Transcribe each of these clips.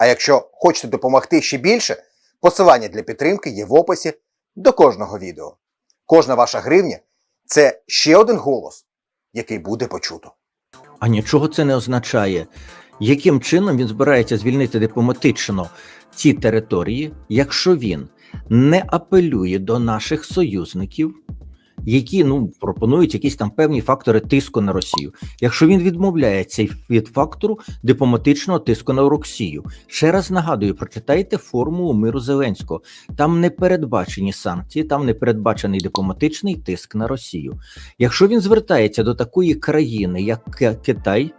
А якщо хочете допомогти ще більше, посилання для підтримки є в описі до кожного відео. Кожна ваша гривня це ще один голос, який буде почуто. А нічого це не означає. Яким чином він збирається звільнити дипломатично ці території, якщо він не апелює до наших союзників, які ну пропонують якісь там певні фактори тиску на Росію, якщо він відмовляється від фактору дипломатичного тиску на Росію, ще раз нагадую, прочитайте формулу миру Зеленського. Там не передбачені санкції, там не передбачений дипломатичний тиск на Росію. Якщо він звертається до такої країни, як Китай,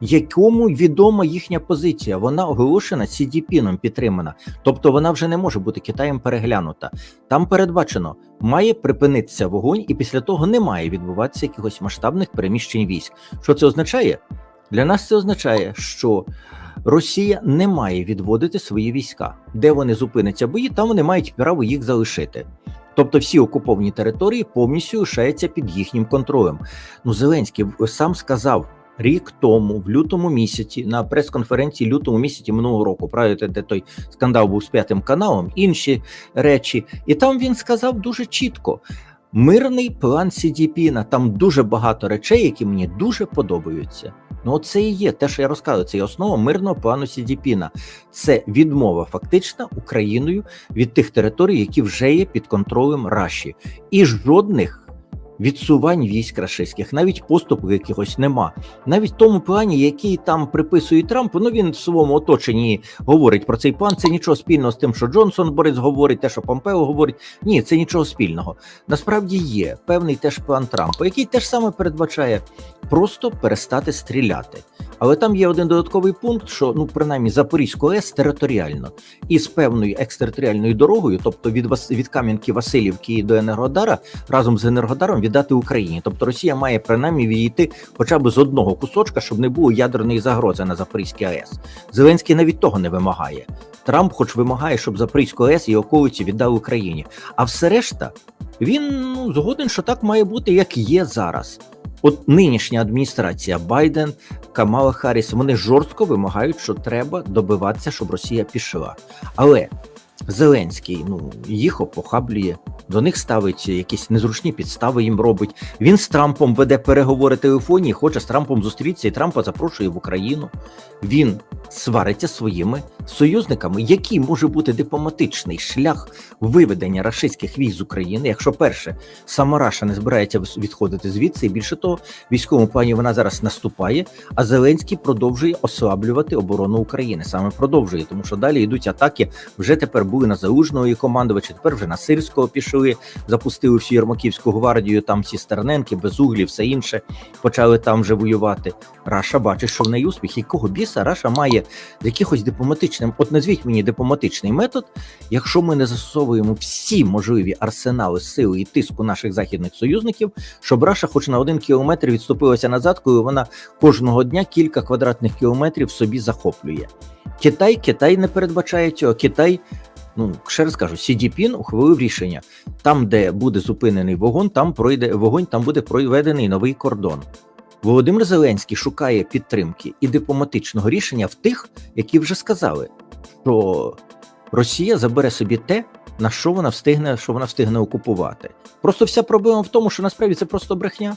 якому відома їхня позиція, вона оголошена Сідіпіном підтримана, тобто вона вже не може бути Китаєм переглянута. Там передбачено, має припинитися вогонь, і після того не має відбуватися якихось масштабних переміщень військ. Що це означає? Для нас це означає, що Росія не має відводити свої війська, де вони зупиняться бої, там вони мають право їх залишити. Тобто всі окуповані території повністю лишаються під їхнім контролем. Ну, Зеленський сам сказав рік тому, в лютому місяці, на прес-конференції лютому місяці минулого року, правильно, де той скандал був з п'ятим каналом, інші речі, і там він сказав дуже чітко. Мирний план Сідіпіна, там дуже багато речей, які мені дуже подобаються. Ну, це і є те, що я розказую. Це є основа мирного плану Сідіпіна. Це відмова фактична Україною від тих територій, які вже є під контролем Раші, і жодних відсувань військ рашистських, навіть поступу якихось нема. Навіть в тому плані, який там приписує Трамп, ну він в своєму оточенні говорить про цей план. Це нічого спільного з тим, що Джонсон Борис говорить, те, що Помпео говорить. Ні, це нічого спільного. Насправді є певний теж план Трампа, який теж саме передбачає просто перестати стріляти. Але там є один додатковий пункт, що ну принаймні Запорізьку АЕС територіально і з певною екстериторіальною дорогою, тобто від від Кам'янки Васильівки до Енергодара, разом з Енергодаром віддати Україні. Тобто Росія має принаймні відійти хоча б з одного кусочка, щоб не було ядерної загрози на Запорізькій АЕС. Зеленський навіть того не вимагає. Трамп, хоч вимагає, щоб Запорізьку АЕС і околиці віддали Україні. А все решта він ну, згоден, що так має бути, як є зараз. От нинішня адміністрація Байден, Камала Харріс, вони жорстко вимагають, що треба добиватися, щоб Росія пішла. Але Зеленський ну їх опохаблює, до них ставить якісь незручні підстави. Їм робить. Він з Трампом веде переговори телефоні, і хоче з Трампом зустрітися, і Трампа запрошує в Україну. Він свариться своїми союзниками. Який може бути дипломатичний шлях виведення рашистських військ з України? Якщо перше сама Раша не збирається відходити звідси, і більше того, військовому плані вона зараз наступає, а Зеленський продовжує ослаблювати оборону України. Саме продовжує, тому що далі йдуть атаки. Вже тепер були на Залужного і командувача, тепер вже на Сирського пішли, запустили всю Єрмаківську гвардію, там всі Стерненки, Безуглі, все інше почали там вже воювати. Раша бачить, що в неї успіх. Якого біса Раша має якихось дипломатичним, от назвіть мені дипломатичний метод, якщо ми не застосовуємо всі можливі арсенали сили і тиску наших західних союзників, щоб Раша, хоч на один кілометр відступилася назад, коли вона кожного дня кілька квадратних кілометрів собі захоплює. Китай, Китай не передбачає цього. Китай, ну ще раз кажу, Сідіпін ухвалив рішення: там, де буде зупинений вогонь, там пройде вогонь, там буде проведений новий кордон. Володимир Зеленський шукає підтримки і дипломатичного рішення в тих, які вже сказали, що Росія забере собі те, на що вона встигне, що вона встигне окупувати. Просто вся проблема в тому, що насправді це просто брехня.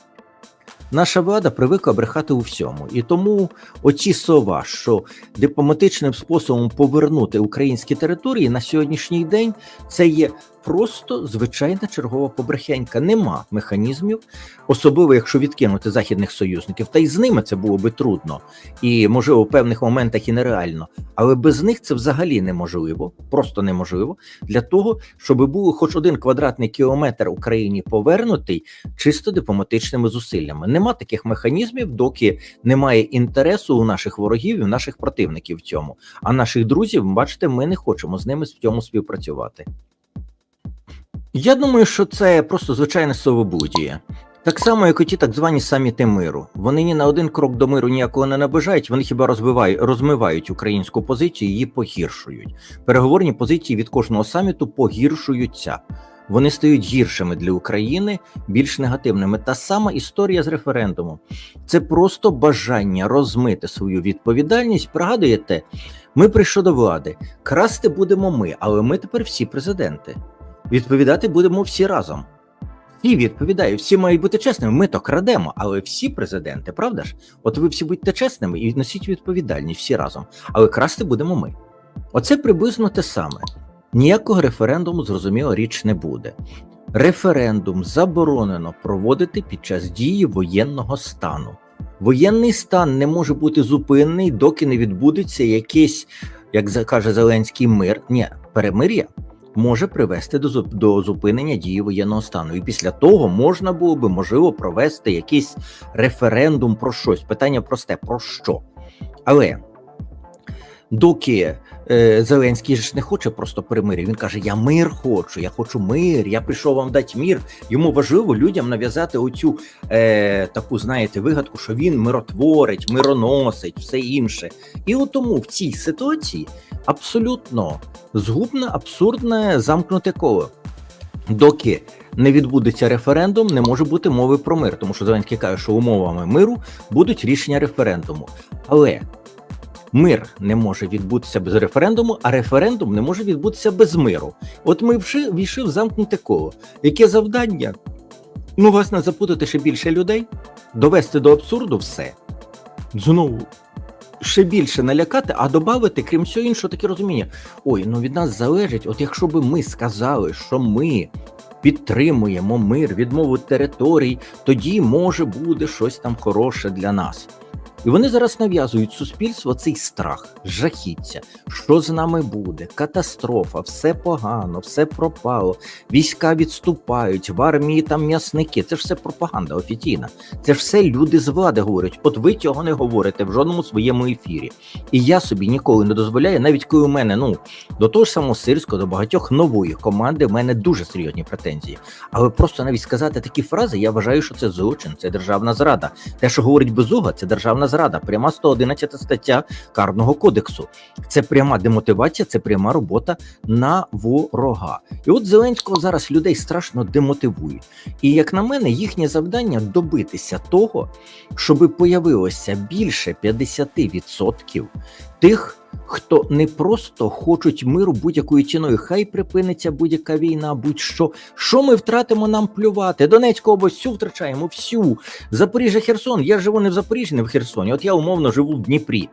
Наша влада привикла брехати у всьому, і тому оці слова, що дипломатичним способом повернути українські території на сьогоднішній день, це є просто звичайна чергова побрехенька. Нема механізмів, особливо якщо відкинути західних союзників. Та й з ними це було би трудно і можливо в певних моментах і нереально. Але без них це взагалі неможливо, просто неможливо для того, щоб був хоч один квадратний кілометр Україні повернутий чисто дипломатичними зусиллями. Нема таких механізмів, доки немає інтересу у наших ворогів і у наших противників в цьому. А наших друзів, бачите, ми не хочемо з ними в цьому співпрацювати. Я думаю, що це просто звичайне совобудіє. Так само, як і ті так звані саміти миру. Вони ні на один крок до миру ніякого не наближають, вони хіба розбивають, розмивають українську позицію, її погіршують. Переговорні позиції від кожного саміту погіршуються. Вони стають гіршими для України, більш негативними. Та сама історія з референдумом. Це просто бажання розмити свою відповідальність. Пригадуєте, ми прийшли до влади. Красти будемо ми, але ми тепер всі президенти. Відповідати будемо всі разом. І відповідаю, всі мають бути чесними. Ми то крадемо, але всі президенти, правда ж? От ви всі будьте чесними і відносіть відповідальність всі разом. Але красти будемо ми. Оце приблизно те саме. Ніякого референдуму, зрозуміло, річ не буде. Референдум заборонено проводити під час дії воєнного стану. Воєнний стан не може бути зупинений, доки не відбудеться якийсь, як каже Зеленський, мир. Ні, перемир'я може привести до, до зупинення дії воєнного стану. І після того можна було би можливо провести якийсь референдум про щось. Питання просте: про що? Але доки е, Зеленський ж не хоче просто перемир'я, він каже: Я мир хочу, я хочу мир, я прийшов вам дати мир. Йому важливо людям нав'язати оцю е, таку, знаєте, вигадку, що він миротворить, мироносить, все інше. І от тому в цій ситуації абсолютно згубне, абсурдне замкнуте коло. Доки не відбудеться референдум, не може бути мови про мир, тому що Зеленський каже, що умовами миру будуть рішення референдуму. Але мир не може відбутися без референдуму, а референдум не може відбутися без миру. От ми вже війшли в замкнуте коло. Яке завдання? Ну, власне, запутати ще більше людей, довести до абсурду все. Знову ще більше налякати, а додати, крім всього іншого, таке розуміння. Ой, ну від нас залежить, от якщо би ми сказали, що ми підтримуємо мир, відмову територій, тоді може буде щось там хороше для нас. І вони зараз нав'язують суспільству цей страх, жахіття, що з нами буде, катастрофа, все погано, все пропало, війська відступають, в армії там м'ясники. Це ж все пропаганда офіційна. Це ж все люди з влади говорять. От ви цього не говорите в жодному своєму ефірі. І я собі ніколи не дозволяю, навіть коли у мене ну до того ж самого сирського, до багатьох нової команди, в мене дуже серйозні претензії. Але просто навіть сказати такі фрази, я вважаю, що це злочин, це державна зрада. Те, що говорить Безуга, це державна зрада, пряма 111 стаття Карного кодексу. Це пряма демотивація, це пряма робота на ворога. І от Зеленського зараз людей страшно демотивують. І як на мене, їхнє завдання добитися того, щоб появилося більше 50% тих, хто не просто хочуть миру будь-якою ціною. Хай припиниться будь-яка війна, будь-що. Що ми втратимо нам плювати? Донецьку область всю втрачаємо, всю. Запоріжжя, Херсон. Я живу не в Запоріжжі, не в Херсоні. От я умовно живу в Дніпрі.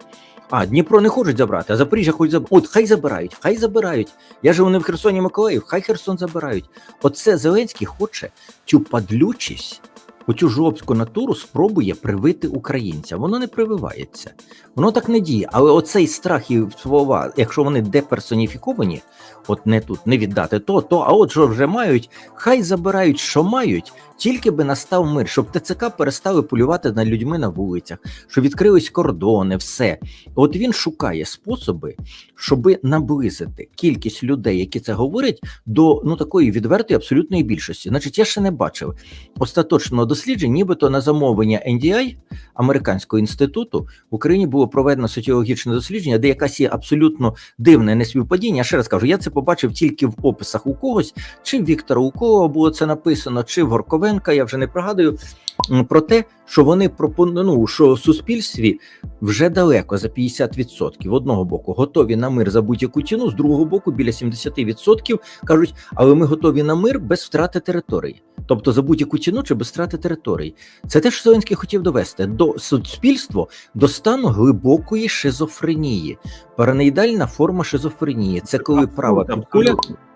А, Дніпро не хочуть забрати, а Запоріжжя хочуть забрати. От хай забирають, хай забирають. Я живу не в Херсоні Миколаїв, хай Херсон забирають. Оце Зеленський хоче цю падлючість, оцю жлобську натуру спробує привити українцям. Воно не прививається, воно так не діє. Але оцей страх і слова, якщо вони деперсоніфіковані, от не тут не віддати то, то, а от що вже мають, хай забирають, що мають, тільки би настав мир, щоб ТЦК перестали полювати над людьми на вулицях, щоб відкрились кордони, все. От він шукає способи, щоб наблизити кількість людей, які це говорять, до ну такої відвертої абсолютної більшості. Значить, я ще не бачив остаточного дослідження, нібито на замовлення NDI, американського інституту в Україні було проведено соціологічне дослідження, де якась є абсолютно дивне неспівпадіння. Я ще раз кажу, я це побачив тільки в описах у когось, чи в Віктора Укова було це написано, чи в Горковенка. Я вже не пригадую про те, що вони пропонують, ну, що в суспільстві вже далеко за 50% одного боку готові на мир за будь-яку ціну, з другого боку, біля 70% кажуть, але ми готові на мир без втрати території. Тобто за будь-яку ціну чи без втрати території. Це те, що Зеленський хотів довести до суспільства до стану глибокої шизофренії. Параноїдальна форма шизофренії. Це коли права Абсолютно, куля абсолютно.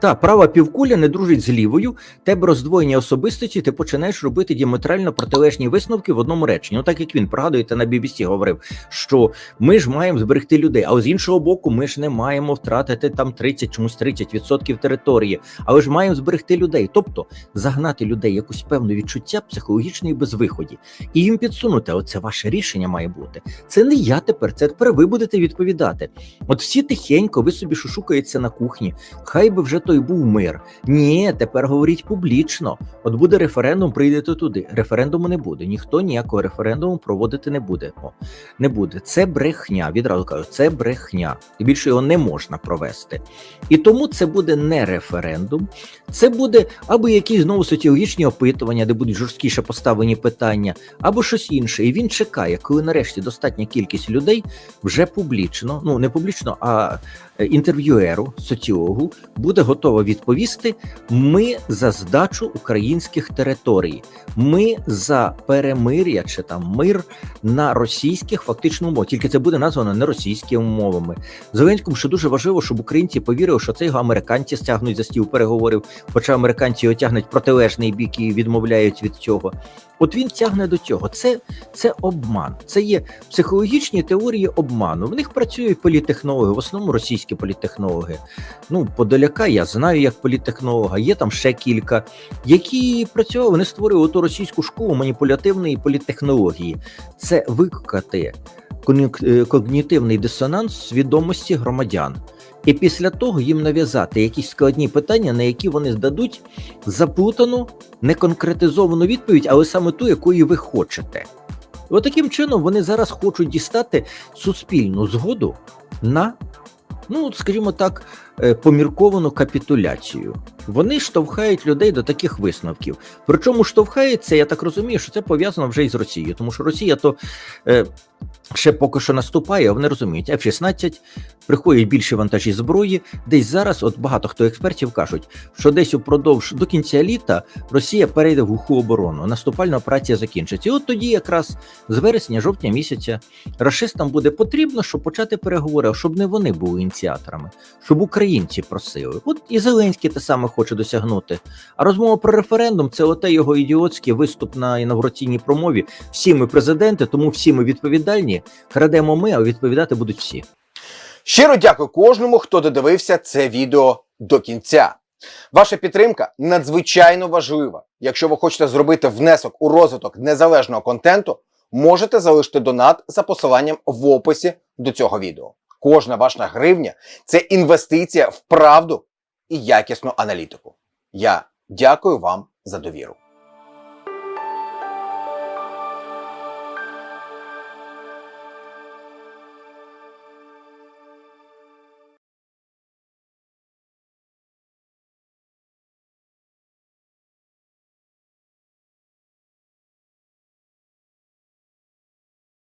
Та права півкуля не дружить з лівою, тебе роздвоєння особистості, ти починаєш робити діаметрально протилежні висновки в одному реченні. Ну так як він пригадуєте на BBC говорив, що ми ж маємо зберегти людей, але з іншого боку, ми ж не маємо втратити там 30, чомусь 30% території, але ж маємо зберегти людей, тобто загнати людей якусь певне відчуття психологічної безвиході і їм підсунути. Оце ваше рішення має бути. Це не я тепер, це тепер ви будете відповідати. От всі тихенько, ви собі шушукаєтеся на кухні. Хай би вже той був мир. Ні, тепер говоріть публічно. От буде референдум, прийдете туди. Референдуму не буде. Ніхто ніякого референдуму проводити не буде. О, не буде. Це брехня. Відразу кажу, це брехня. І більше його не можна провести. І тому це буде не референдум, це буде або якісь знову соціологічні опитування, де будуть жорсткіше поставлені питання, або щось інше. І він чекає, коли нарешті достатня кількість людей вже публічно, ну не публічно, а е, інтерв'юеру, соціологу буде готова відповісти: ми за здачу українських територій, ми за перемир'я чи там мир на російських фактично умовах. Тільки це буде названо не російськими умовами. Зеленському ще дуже важливо, щоб українці повірили, що це його американці стягнуть за стіл переговорів, хоча американці його тягнуть протилежний бік і відмовляють від цього. От він тягне до цього. Це, це обман. Це є психологічні теорії обману. В них працюють політтехнологи, в основному російські політтехнологи. Ну, Подоляка я знаю як політтехнолога, є там ще кілька, які працювали, вони створили ту російську школу маніпулятивної політтехнології. Це викликати е, когнітивний дисонанс свідомості громадян. І після того їм нав'язати якісь складні питання, на які вони здадуть заплутану, неконкретизовану відповідь, але саме ту, якої ви хочете. От таким чином вони зараз хочуть дістати суспільну згоду на, ну скажімо так, помірковану капітуляцію. Вони штовхають людей до таких висновків. Причому штовхається, я так розумію, що це пов'язано вже із Росією, тому що Росія то е, ще поки що наступає, а вони розуміють, F-16 приходять більше вантажі зброї. Десь зараз, от багато хто експертів кажуть, що десь упродовж до кінця літа Росія перейде в глуху оборону, наступальна операція закінчиться. І от тоді, якраз з вересня, жовтня місяця, рашистам буде потрібно, щоб почати переговори, щоб не вони були ініціаторами, щоб українці просили. От і Зеленський те саме хоче досягнути. А розмова про референдум це оте його ідіотський виступ на інавгураційній промові. Всі ми президенти, тому всі ми відповідальні. Крадемо ми, а відповідати будуть всі. Щиро дякую кожному, хто додивився це відео до кінця. Ваша підтримка надзвичайно важлива. Якщо ви хочете зробити внесок у розвиток незалежного контенту, можете залишити донат за посиланням в описі до цього відео. Кожна ваша гривня це інвестиція в правду і якісну аналітику. Я дякую вам за довіру.